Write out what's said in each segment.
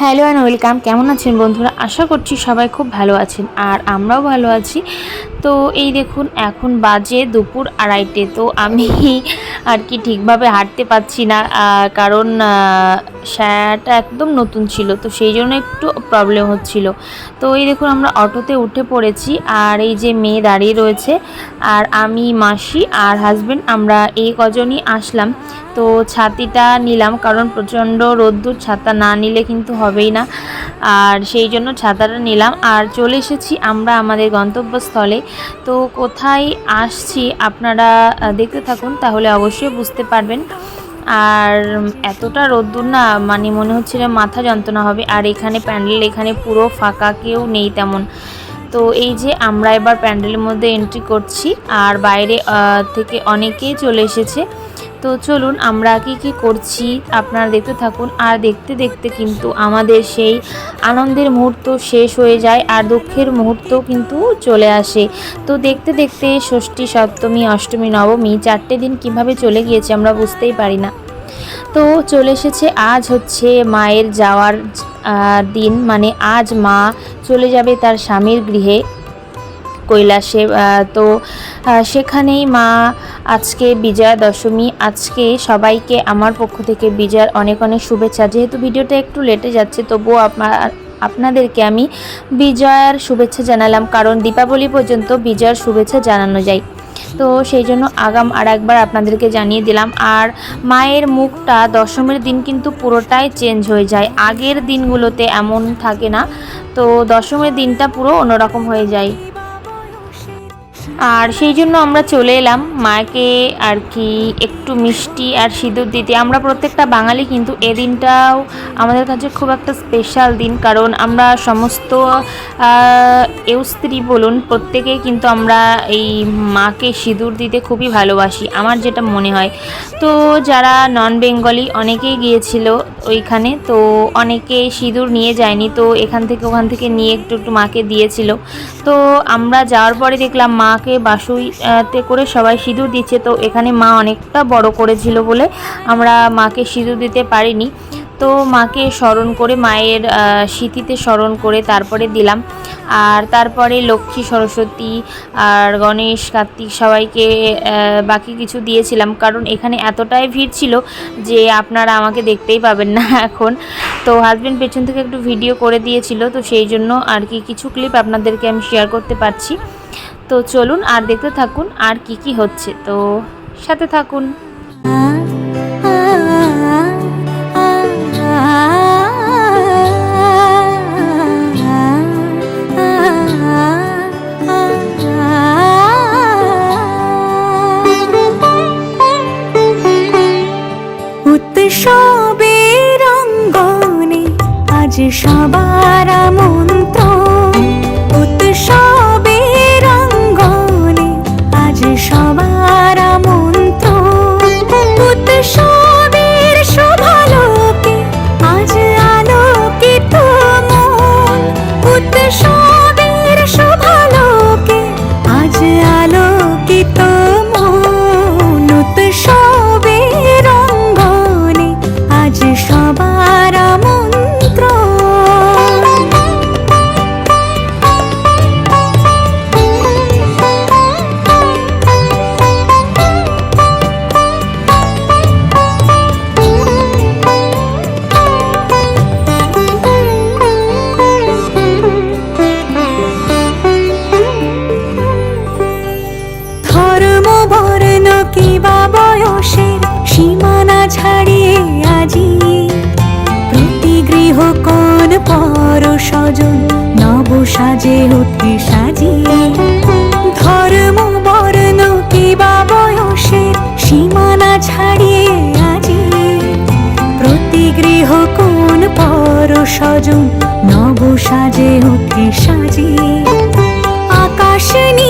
Hello and welcome. কেমন আছেন বন্ধুরা? আশা করছি সবাই খুব ভালো আছেন। আর আমরাও ভালো আছি। তো এই দেখুন, এখন বাজে দুপুর আড়াইটে, তো আমি আর কি ঠিকভাবে হাঁটতে পারছি না কারণ স্যারটা একদম নতুন ছিল, তো সেই জন্য একটু প্রবলেম হচ্ছিল। তো এই দেখুন, আমরা অটোতে উঠে পড়েছি, আর এই যে মেয়ে দাঁড়িয়ে রয়েছে, আর আমি, মাসি আর হাজবেন্ড আমরা এই কজনই আসলাম। তো ছাতিটা নিলাম, কারণ প্রচণ্ড রোদ্দুর, ছাতা না নিলে কিন্তু হবেই না। আর সেই জন্য ছাতাটা নিলাম। আর চলে এসেছি আমরা আমাদের গন্তব্যস্থলে। তো কোথায় আসছি আপনারা দেখতে থাকুন, তাহলে অবশ্যই বুঝতে পারবেন। আর এতটা রোদ্দুর না মানে মনে হচ্ছিল মাথা যন্ত্রণা হবে। আর এখানে প্যান্ডেল, এখানে পুরো ফাঁকা, কেউ নেই তেমন। তো এই যে আমরা এবার প্যান্ডেলের মধ্যে এন্ট্রি করছি। আর বাইরে থেকে অনেকেই চলে এসেছে। তো চলুন আমরা কি কি করছি, আপনারা দেখতে থাকুন। আর দেখতে দেখতে কিন্তু আমাদের সেই আনন্দের মুহূর্ত শেষ হয়ে যায়, আর দুঃখের মুহূর্ত কিন্তু চলে আসে। তো দেখতে দেখতে ষষ্ঠী, সপ্তমী, অষ্টমী, নবমী, চারটে দিন কীভাবে চলে গিয়েছে আমরা বুঝতেই পারি না। তো চলে এসেছে, আজ হচ্ছে মায়ের যাওয়ার দিন। মানে আজ মা চলে যাবে তার স্বামীর গৃহে। কৈলাসে তো সেখানেই মা আজকে বিজয়া দশমী, আজকে সবাইকে আমার পক্ষ থেকে বিজয়ার অনেক অনেক শুভেচ্ছা। যেহেতু ভিডিওটা একটু লেটে যাচ্ছে, তবুও আপনার, আপনাদেরকে আমি বিজয়ার শুভেচ্ছা জানালাম, কারণ দীপাবলি পর্যন্ত বিজয়ার শুভেচ্ছা জানানো যায়। তো সেই জন্য আগাম আর একবার আপনাদেরকে জানিয়ে দিলাম, আর মায়ের মুখটা দশমীর দিন কিন্তু পুরোটাই চেঞ্জ হয়ে যায়। আগের দিনগুলোতে এমন থাকে না, তো দশমীর দিনটা পুরো অন্যরকম হয়ে যায়। আর সেই জন্য আমরা চলে এলাম। মাকে আর কি একটু মিষ্টি আর সিঁদুর দিতে। আমরা প্রত্যেকটা বাঙালি কিন্তু এ দিনটাও আমাদের কাছে খুব একটা স্পেশাল দিন। কারণ আমরা সমস্ত এও স্ত্রী বলুন, প্রত্যেকেই কিন্তু আমরা এই মাকে সিঁদুর দিতে খুবই ভালোবাসি, আমার যেটা মনে হয়। তো যারা নন বেঙ্গলি অনেকেই গিয়েছিল ওইখানে, তো অনেকে সিঁদুর নিয়ে যায়নি, তো এখান থেকে ওখান থেকে নিয়ে একটু একটু মাকে দিয়েছিল। তো আমরা যাওয়ার পরে দেখলাম মাকে বাসুইতে করে সবাই সিঁদুর দিচ্ছে। তো এখানে মা অনেকটা বড় করেছিল বলে আমরা মাকে সিঁদুর দিতে পারিনি। তো মাকে স্মরণ করে, মায়ের স্মৃতিতে স্মরণ করে তারপরে দিলাম। আর তারপরে লক্ষ্মী, সরস্বতী আর গণেশ, কার্তিক সবাইকে বাকি কিছু দিয়েছিলাম। কারণ এখানে এতটাই ভিড় ছিল যে আপনারা আমাকে দেখতেই পাবেন না এখন। তো হাজব্যান্ড পেছন থেকে একটু ভিডিও করে দিয়েছিল। তো সেই জন্য আর কি কিছু ক্লিপ আপনাদেরকে আমি শেয়ার করতে পারছি। তো চলুন আর দেখতে থাকুন আর কি কি হচ্ছে। তো সাথে থাকুন। উৎসবের অঙ্গনে আজ সবার মন্ত্র 烧 কোন পর স্বজন নব সাজে, উঠে সাজিয়ে। ধর্ম, বর্ণ, কিবা বয়সের সীমানা ছাড়িয়ে আজি। প্রতি গৃহ কোন পর স্বজন নব সাজে, উঠে সাজিয়ে। আকাশ নীলে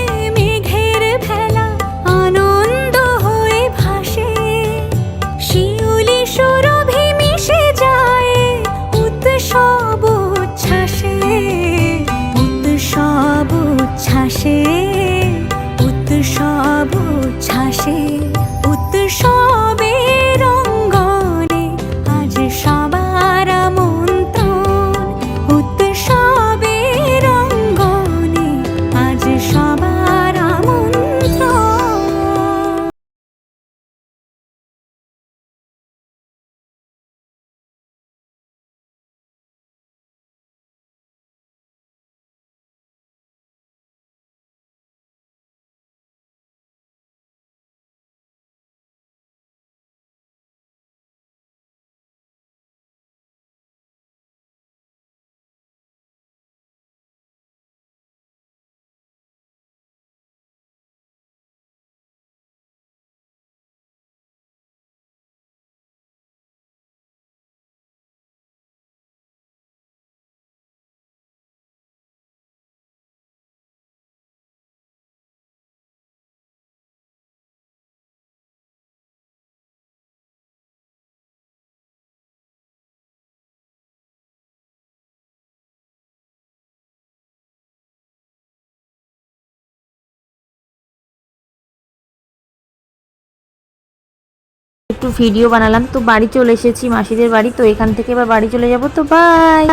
একটু ভিডিও বানালাম। তো বাড়ি চলে এসেছি মাসিদের বাড়ি, তো এখান থেকে এবার বাড়ি চলে যাব। তো বাই